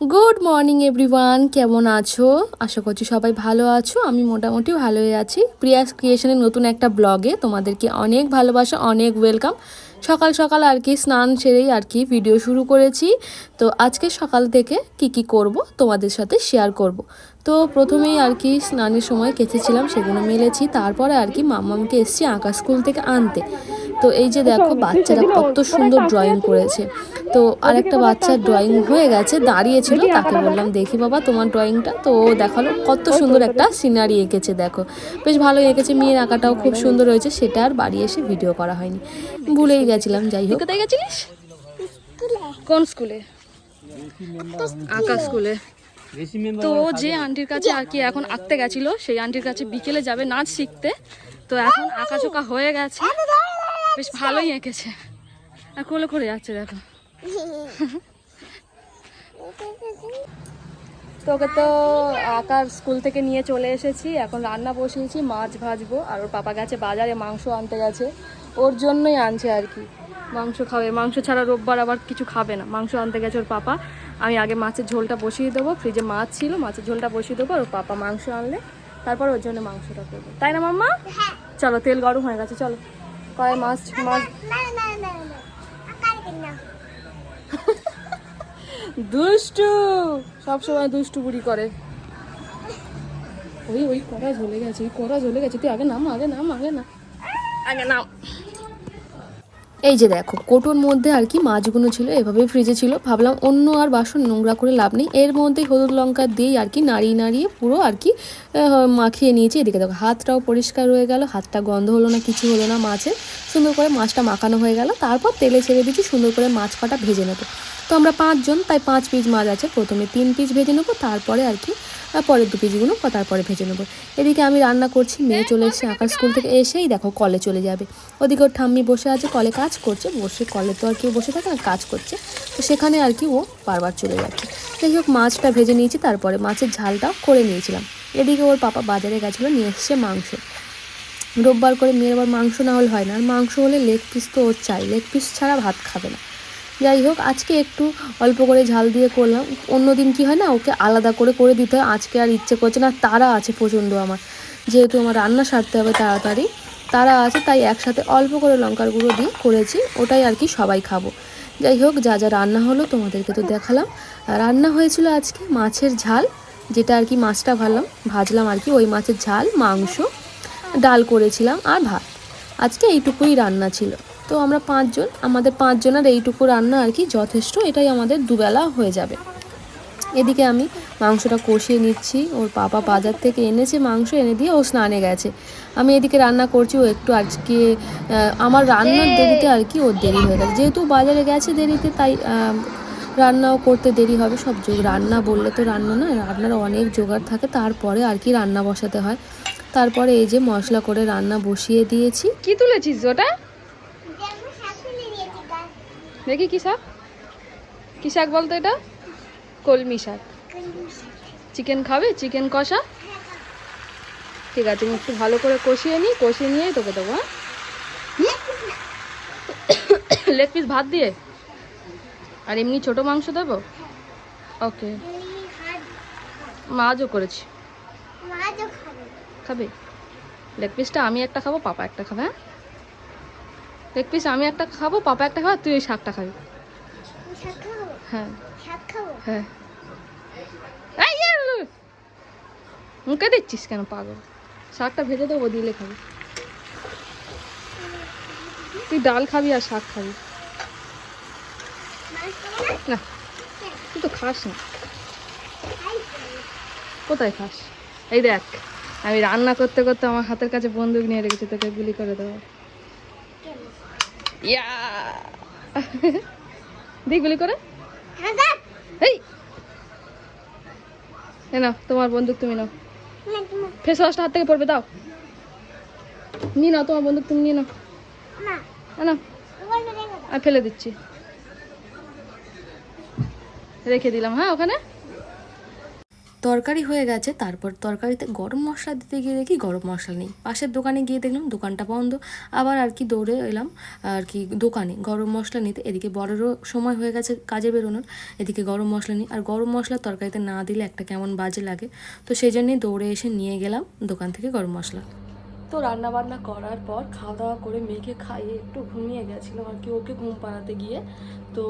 Good morning everyone কেমন আছো? আশা করছি সবাই ভালো আছো। আমি মোটামুটি ভালোই আছি। প্রিয়াস ক্রিয়েশনের নতুন একটা ব্লগে তোমাদেরকে অনেক ভালোবাসা, অনেক ওয়েলকাম সকাল সকাল আর কি স্নান সেরেই আর কি ভিডিও শুরু করেছি। তো আজকে সকাল থেকে কি কি করব তোমাদের সাথে শেয়ার করব। তো প্রথমেই আর কি স্নানের সময় কেচেছিলাম, সেগুলো মেলেছি। তারপরে আর কি মামামকে এসছি আঁকা স্কুল থেকে আনতে। তো এই যে দেখো বাচ্চারা কত সুন্দর ড্রয়িং করেছে। তো আরেকটা বাচ্চার ড্রয়িং হয়ে গেছে দাঁড়িয়েছিল তাকে বললাম দেখি বাবা তোমার ড্রয়িংটা তো ও দেখাল কত সুন্দর একটা সিনারি এঁকেছে দেখো। বেশ ভালো এঁকেছে মেয়ের আঁকাটাও খুব সুন্দর হয়েছে সেটা আর বাড়ি এসে ভিডিও করা হয়নি। ভুলেই গেছিলাম যাই হোক। কোথায় গেছিলিস? কোন স্কুলে? আঁকা স্কুলে। তো ও যে আন্টির কাছে আর কি এখন আঁকতে গেছিল সেই আন্টির কাছে বিকেলে যাবে নাচ শিখতে। তো এখন আঁকা আঁকাচোকা হয়ে গেছে। বেশ ভালোই এঁকেছে। আর কোলে করে যাচ্ছে দেখো। তোকে তো আঁকার স্কুল থেকে নিয়ে চলে এসেছি। এখন রান্না বসিয়েছি মাছ ভাজবো। আর ওর পাপা গেছে বাজারে মাংস আনতে গেছে। ওর জন্যই আনছে আর কি। মাংস খাবে। মাংস ছাড়া রোববার আবার কিছু খাবে না। মাংস আনতে গেছে ওর পাপা। আমি আগে মাছের ঝোলটা বসিয়ে দেবো। ফ্রিজে মাছ ছিল মাছের ঝোলটা বসিয়ে দেবো। আর ওর পাপা মাংস আনলে। তারপর ওর জন্য মাংসটা করব। তাই না মাম্মা? চলো তেল গরম হয়ে গেছে চলো। কড়াই মাছ মাছ? দুষ্টু! সবসময় দুষ্টু বুড়ি করে। ওই ওই করা ঝলে গেছে, ওই করা ঝলে গেছে। তুই আগে নাম আগে নাম, আগে না আগে নাম। এই যে দেখো, কোটোর মধ্যে আর কি মাছগুলো ছিল এভাবে ফ্রিজে ছিল। ভাবলাম অন্য আর বাসন নোংরা করে লাভ নেই। এর মধ্যে হলুদ লঙ্কা দিয়েই আর কি নাড়িয়ে নাড়িয়ে পুরো আর কি মাখিয়ে নিয়েছি। এদিকে দেখো, হাতটাও পরিষ্কার হয়ে গেল। হাতটা গন্ধ হলো না, কিছু হলো না মাছের। সুন্দর করে মাছটা মাখানো হয়ে গেল। তারপর তেলে ছেড়ে দিচ্ছি সুন্দর করে মাছ কাটা ভেজে নেব। তো আমরা পাঁচজন, তাই পাঁচ পিস মাছ আছে। প্রথমে তিন পিস ভেজে নেব। তারপরে আর কি পরের দু কেজিগুলো তারপরে ভেজে নেব। এদিকে আমি রান্না করছি, মেয়ে চলে এসেছে আঁকার স্কুল থেকে এসেই দেখো কলে চলে যাবে। ওদিকে ওর ঠাম্মি বসে আছে, কলে কাজ করছে, বসে কলে তো আর কেউ বসে থাকে না, কাজ করছে। তো সেখানে আর কি ও বারবার চলে যাচ্ছে। যাই হোক, মাছটা ভেজে নিয়েছি, তারপরে মাছের ঝালটাও করে নিয়েছিলাম। এদিকে ওর পাপা বাজারে গেছিল, নিয়ে এসছে মাংস। রোববার করে মেয়ের আবার মাংস না হলে হয় না, আর মাংস হলে লেগ পিস তো ওর চাই লেগ পিস ছাড়া ভাত খাবে না। যাই হোক আজকে একটু অল্প করে ঝাল দিয়ে করলাম। অন্য দিন কি হয় না, ওকে আলাদা করে করে দিতে হয়। আজকে আর ইচ্ছে করছে না, তারা আছে প্রচণ্ড আমার। যেহেতু আমার রান্না সারতে হবে তাড়াতাড়ি, তারা আছে, তাই একসাথে অল্প করে লঙ্কার গুঁড়ো দিয়ে করেছি। ওটাই আর কি সবাই খাব। যাই হোক যা যা রান্না হলো তোমাদেরকে তো দেখালাম। রান্না হয়েছিল আজকে মাছের ঝাল, যেটা আর কি মাছটা ভাবলাম ভাজলাম আর কি, ওই মাছের ঝাল, মাংস, ডাল করেছিলাম আর ভাত। আজকে এইটুকুই রান্না ছিল। তো আমরা পাঁচজন আমাদের পাঁচজনের এইটুকু রান্না আর কি যথেষ্ট এটাই আমাদের দুবেলা হয়ে যাবে। এদিকে আমি মাংসটা কষিয়ে নিচ্ছি ওর পাপা বাজার থেকে এনেছে মাংস এনে দিয়ে ও স্নানে গেছে। আমি এদিকে রান্না করছি ও একটু আজকে আমার রান্নার দেরিতে আর কি ওর দেরি হয়ে গেছে। যেহেতু বাজারে গেছে দেরিতে তাই রান্নাও করতে দেরি হবে সব যোগ রান্না বললে তো রান্না না রান্নার অনেক জোগাড় থাকে তারপরে আর কি রান্না বসাতে হয়। তারপরে এই যে মশলা করে রান্না বসিয়ে দিয়েছি। কি তুলেছিস ওটা? দেখি কি শাক? কি শাক বলতো এটা? কলমি শাক। চিকেন খাবে? চিকেন কষা? ঠিক আছে আমি একটু ভালো করে কষিয়ে নিই কষিয়ে নিয়ে তোকে দেবো হ্যাঁ? লেগ পিস ভাত দিয়ে? আর এমনি ছোট মাংস দেবো? ওকে মাছও করেছি। খাবে। লেগ পিসটা আমি একটা খাব পাপা একটা খাবে হ্যাঁ? পিস আমি একটা খাব পাপা একটা খাব তুই ওই শাকটা খাবি। হ্যাঁ। হ্যাঁ। এই। মুখে দিচ্ছিস কেন পাগল? শাকটা ভেজে দেবো দিলে খাবি। তুই ডাল খাবি আর শাক খাবি। না? তুই তো খাস না। কোথায় খাস? এই দেখ আমি রান্না করতে করতে আমার হাতের কাছে বন্দুক নিয়ে রেখেছি তোকে গুলি করে দেবো। ইয়া করে। এই এ নাও তোমার বন্দুক তুমি নাও। ফেস ওয়াশটা হাত থেকে পড়বে দাও। নিয়ে নাও তোমার বন্দুক তুমি নিয়ে নাও। নাও। আমি ফেলে দিচ্ছি। রেখে দিলাম হ্যাঁ ওখানে? তরকারি হয়ে গেছে, তারপর তরকারিতে গরম মশলা দিতে গিয়ে দেখি গরম মশলা নেই। পাশের দোকানে গিয়ে দেখলাম দোকানটা বন্ধ। আবার আর কি দৌড়ে এলাম, আর কি দোকানে গরম মশলা নিতে। এদিকে বড়েরও সময় হয়ে গেছে কাজে বেরোনোর, এদিকে গরম মশলা নিই। আর গরম মশলা তরকারিতে না দিলে একটা কেমন বাজে লাগে। তো সেই জন্যই দৌড়ে এসে নিয়ে গেলাম দোকান থেকে গরম মশলা। তো রান্না বান্না করার পর খাওয়া দাওয়া করে মেয়েকে খাইয়ে একটু ঘুমিয়ে গেছিলাম আর কি ওকে ঘুম পাড়াতে গিয়ে। তো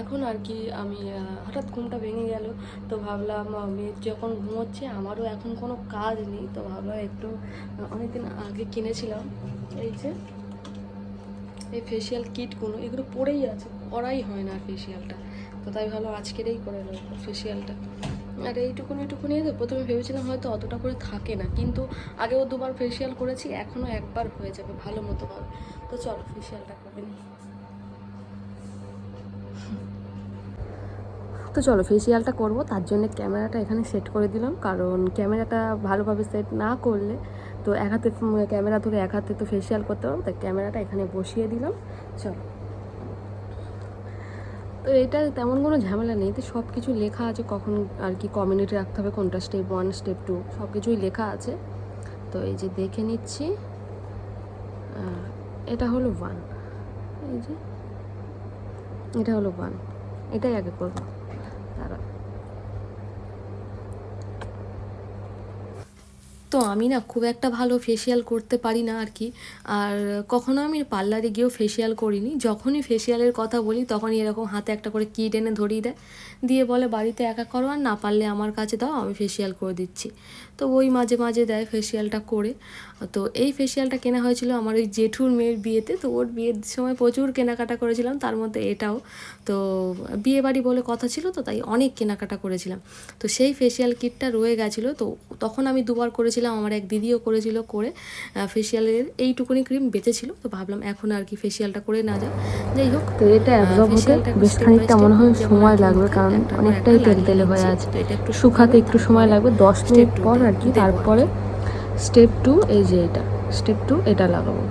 এখন আর কি আমি হঠাৎ ঘুমটা ভেঙে গেল। তো ভাবলাম আহ, মেয়ে যখন ঘুমোচ্ছে আমারও এখন কোনো কাজ নেই তো ভাবলাম একটু অনেকদিন আগে কিনেছিলাম। এই যে এই ফেসিয়াল কিটগুলো এগুলো পড়েই আছে করাই হয় না ফেসিয়ালটা তো তাই ভালো আজকেরই করে নেব ফেসিয়ালটা আর এইটুকুনি এইটুকুনি প্রথমে ভেবেছিলাম হয়তো অতটা করে থাকে না, কিন্তু আগেও দুবার ফেসিয়াল করেছি এখনও একবার হয়ে যাবে ভালো মতো ভাবে তো চলো ফেসিয়ালটা করে নিই। তো চলো ফেসিয়ালটা করব, তার জন্য ক্যামেরাটা এখানে সেট করে দিলাম, কারণ ক্যামেরাটা ভালোভাবে সেট না করলে তো এক হাতে ক্যামেরা ধরে এক হাতে তো ফেসিয়াল করতে পারব তাই ক্যামেরাটা এখানে বসিয়ে দিলাম। চলো। তো এটা তেমন কোনো ঝামেলা নেই। তো সব কিছু লেখা আছে কখন আর কি কমিউনিটি রাখতে হবে, কোনটা স্টেপ ওয়ান স্টেপ টু সব কিছুই লেখা আছে। তো এই যে দেখে নিচ্ছি। এটা হলো ওয়ান এই যে, এটা হলো ওয়ান এটাই আগে করব তারা তো আমি না খুব একটা ভালো ফেসিয়াল করতে পারি না আর কি। আর কখনো আমি পার্লারে গিয়েও ফেসিয়াল করিনি। যখনই ফেসিয়ালের কথা বলি, তখনই এরকম হাতে একটা করে কিট এনে ধরিয়ে দেয়। দিয়ে বলে, বাড়িতে একা করো আর না পারলে আমার কাছে দাও, আমি ফেসিয়াল করে দিচ্ছি। তো ওই মাঝে মাঝে দেয় ফেসিয়ালটা করে। তো এই ফেসিয়ালটা কেনা হয়েছিল আমার ওই জেঠুর মেয়ের বিয়েতে। তো ওর বিয়ের সময় প্রচুর কেনাকাটা করেছিলাম তার মধ্যে এটাও। তো বিয়ে বাড়ি বলে কথা ছিল তো তাই অনেক কেনাকাটা করেছিলাম। তো সেই ফেসিয়াল কিটটা রয়ে গেছিল। তো তখন আমি দুবার করেছিলাম আমার এক দিদিও করেছিল করে ফেসিয়ালের এইটুকুনি ক্রিম বেঁচেছিল। তো ভাবলাম এখন আর কি ফেসিয়ালটা করে না যাক। যাই হোক তো এটা অ্যাবজর্ব হতে বেশ খানিকটা মনে হয় সময় লাগবে কারণ অনেকটাই তেল তেলে হয়ে আছে। শুকাতে একটু সময় লাগবে দশ মিনিট পর আর কি তারপরে স্টেপ টু এই যে এটা স্টেপ টু এটা লাগাবো।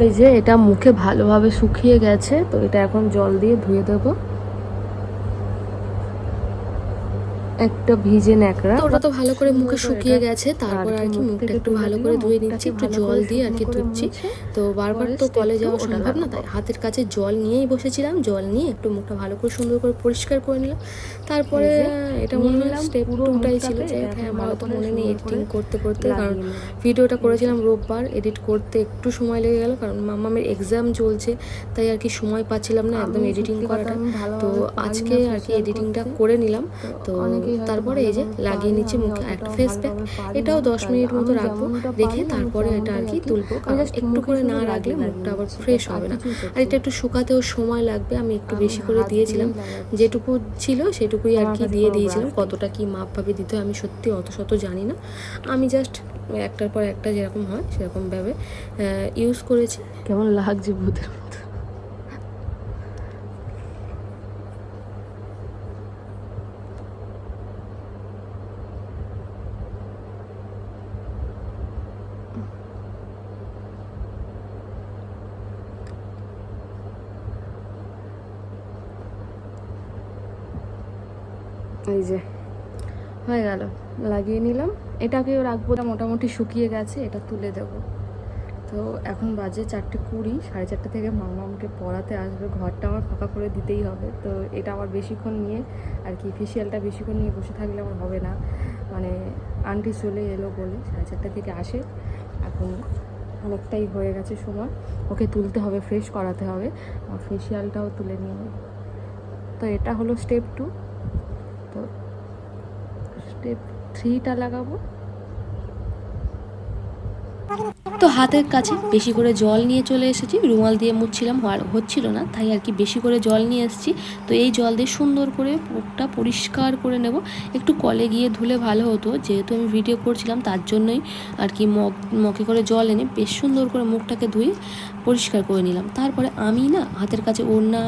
ওই যে এটা মুখে ভালোভাবে শুকিয়ে গেছে তো এটা এখন জল দিয়ে ধুয়ে দেবো। একটা ভিজে ন্যাকড়া। ওটা তো ভালো করে মুখে শুকিয়ে গেছে তারপর আর কি মুখটা একটু ভালো করে ধুয়ে নিচ্ছি একটু জল দিয়ে আর কি ধুচ্ছি। তো বারবার তো কলে যাওয়া সম্ভব না তাই হাতের কাছে জল নিয়েই বসেছিলাম জল নিয়ে একটু মুখটা ভালো করে সুন্দর করে পরিষ্কার করে নিলাম। তারপরে এটা মনে হলো স্টেপ টুটাই ছিল যে হ্যাঁ আমার তো মনে নেই এডিটিং করতে করতে কারণ ভিডিওটা করেছিলাম রোববার এডিট করতে একটু সময় লেগে গেল কারণ মামামের এক্সাম চলছে তাই আর কি সময় পাচ্ছিলাম না একদম এডিটিং করাটা। তো আজকে আর কি এডিটিংটা করে নিলাম। তো তারপরে এই যে লাগিয়ে নিচ্ছি মুখে একটা ফেস প্যাক এটাও দশ মিনিট মতো রাখব। রেখে তারপরে এটা আর কি তুলবো। কারণ একটু করে না রাখলে মুখটা আবার ফ্রেশ হবে না। আর এটা একটু শুকাতেও সময় লাগবে। আমি একটু বেশি করে দিয়েছিলাম। যেটুকু ছিল সেটুকুই আর কি দিয়ে দিয়েছিলাম। কতটা কি মাপ মাপভাবে দিতে হয় আমি সত্যি অত শত জানি না। আমি জাস্ট একটার পর একটা যেরকম হয় সেরকমভাবে ইউজ করেছি। কেমন লাগছে ভূতের মতো? এই যে, হয়ে গেল, লাগিয়ে নিলাম। এটাকেও রাখব মোটামুটি শুকিয়ে গেছে, এটা তুলে দেবো। তো এখন বাজে চারটে কুড়ি, সাড়ে চারটে থেকে মামা আমাকে পড়াতে আসবে। ঘরটা আমার ফাঁকা করে দিতেই হবে। তো এটা আমার বেশিক্ষণ নিয়ে, আর কি ফেসিয়ালটা বেশিক্ষণ নিয়ে বসে থাকলে আমার হবে না। মানে আন্টি চলে এলো বলে সাড়ে চারটে থেকে আসে। এখন অনেকটাই হয়ে গেছে সময়। ওকে তুলতে হবে ফ্রেশ করাতে হবে। আর ফেসিয়ালটাও তুলে নিয়ে তো এটা হলো স্টেপ টু তো স্টেপ থ্রিটা লাগাবো। তো হাতের কাছে বেশি করে জল নিয়ে চলে এসেছি। রুমাল দিয়ে মুছছিলাম, আর হচ্ছিল না, তাই আর কি বেশি করে জল নিয়ে এসেছি। তো এই জল দিয়ে সুন্দর করে মুখটা পরিষ্কার করে নেব। একটু কলে গিয়ে ধুলে ভালো হতো, যেহেতু আমি ভিডিও করছিলাম, তার জন্যই আর কি মগ, মগে করে জল এনে বেশ সুন্দর করে মুখটাকে ধুয়ে পরিষ্কার করে নিলাম। তারপরে আমি না হাতের কাছে ওড়না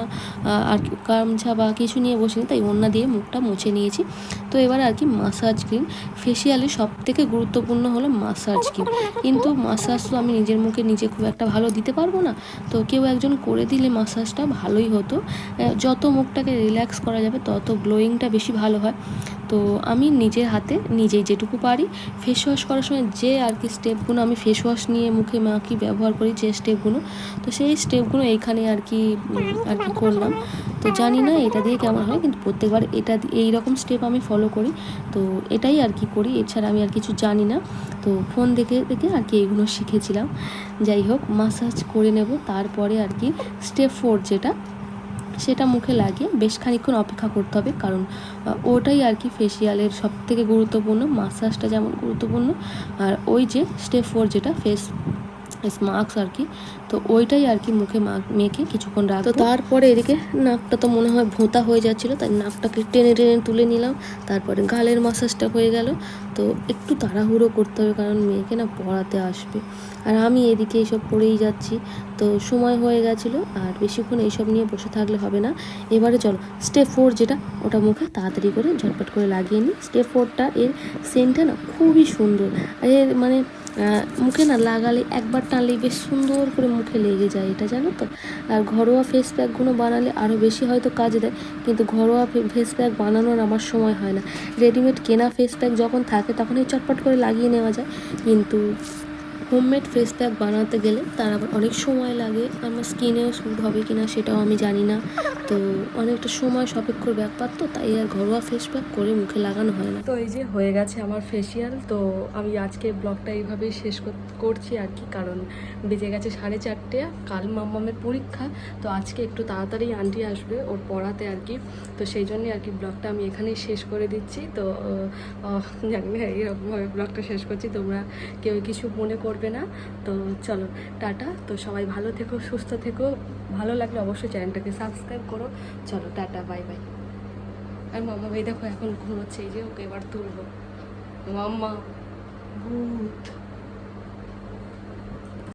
আর গামছা বা কিছু নিয়ে বসিনি, তাই ওড়না দিয়ে মুখটা মুছে নিয়েছি। তো এবার আর কি মাসাজ ক্রিম, ফেসিয়ালে সব থেকে গুরুত্বপূর্ণ হলো মাসাজ ক্রিম। কিন্তু মাসাজ মাসাজ তো আমি নিজের মুখে নিজে খুব একটা ভালো দিতে পারব না। তো কেউ একজন করে দিলে মাসাজটা ভালোই হতো। যত মুখটাকে রিল্যাক্স করা যাবে, তত গ্লোয়িংটা বেশি ভালো হয়। তো আমি নিজের হাতে নিজেই যেটুকু পারি ফেস ওয়াশ করার সময় যে আর কি স্টেপগুলো আমি ফেস ওয়াশ নিয়ে মুখে মাখি ব্যবহার করি যে স্টেপগুলো তো সেই স্টেপগুলো এইখানে আর কি আর কি করলাম। তো জানি না এটা দিয়ে কেমন হয়, কিন্তু প্রত্যেকবার এটা এই রকম স্টেপ আমি ফলো করি। তো এটাই আর কি করি, এছাড়া আমি আর কিছু জানি না। তো ফোন দেখে দেখে আর কি এইগুলো শিখেছিলাম। যাই হোক মাসাজ করে নেব, তারপরে আর কি স্টেপ ফোর যেটা সেটা মুখে লাগিয়ে বেশ খানিকক্ষণ অপেক্ষা করতে হবে, কারণ ওটাই আর কি ফেসিয়ালের সব থেকে গুরুত্বপূর্ণ মাসাজটা যেমন গুরুত্বপূর্ণ, আর ওই যে স্টেপ ফোর যেটা ফেস ফেস মাস্ক আর কি, তো ওইটাই আর কি মুখে মেখে কিছুক্ষণ রাখব। তো তারপরে এদিকে নাকটা তো মনে হয় ভোঁতা হয়ে যাচ্ছিল, তাই নাকটাকে টেনে টেনে তুলে নিলাম, তারপরে গালের মাসাজটা হয়ে গেল তো একটু তাড়াহুড়ো করতে হবে কারণ মেয়েকে না পড়াতে আসবে। আর আমি এদিকে এইসব পড়েই যাচ্ছি। তো সময় হয়ে গেছিল, আর বেশিক্ষণ এইসব নিয়ে বসে থাকলে হবে না। এবারে চলো স্টেপ ফোর যেটা, ওটা মুখে তাড়াতাড়ি করে ঝটপট করে লাগিয়ে নিই। স্টেপ ফোরটা এর সেন্টটা না খুবই সুন্দর। এর মানে মুখে না লাগালে একবার টানলেই বেশ সুন্দর করে মুখে লেগে যায় এটা, জানো তো? আর ঘরোয়া ফেস প্যাকগুলো বানালে আরও বেশি হয়তো কাজে দেয়, কিন্তু ঘরোয়া ফেস প্যাক বানানোর আমার সময় হয় না। রেডিমেড কেনা ফেস প্যাক যখন থাকে তখন তখনই চটপট করে লাগিয়ে নেওয়া যায়। কিন্তু হোমমেড ফেস প্যাক বানাতে গেলে তার আবার অনেক সময় লাগে। আমার স্কিনেও স্যুট হবে কি না সেটাও আমি জানি না। তো অনেকটা সময় সাপেক্ষর ব্যাপার তো, তাই আর ঘরোয়া ফেস প্যাক করে মুখে লাগানো হয় না। তো এই যে হয়ে গেছে আমার ফেসিয়াল তো আমি আজকে ব্লগটা এইভাবেই শেষ কর- করছি আর কি, কারণ বেজে গেছে সাড়ে চারটে, কাল মাম্মামের পরীক্ষা, তো আজকে একটু তাড়াতাড়ি আন্টি আসবে, ওর পড়াতে আর কি। তো সেই জন্যই আর কি ব্লগটা আমি এখানেই শেষ করে দিচ্ছি। তো জানি না, এইরকমভাবে ব্লগটা শেষ করছি, তোমরা কেউ কিছু মনে করবে না। তো চলো, টাটা। তো সবাই ভালো থেকো, সুস্থ থেকো। ভালো লাগলে অবশ্যই চ্যানেলটাকে সাবস্ক্রাইব করো। চলো, টাটা, বাই বাই। আর মামা ভাই দেখো এখন ঘুমোচ্ছে, এই যে ওকে এবার তুলবো। মাম্মা, ভূত।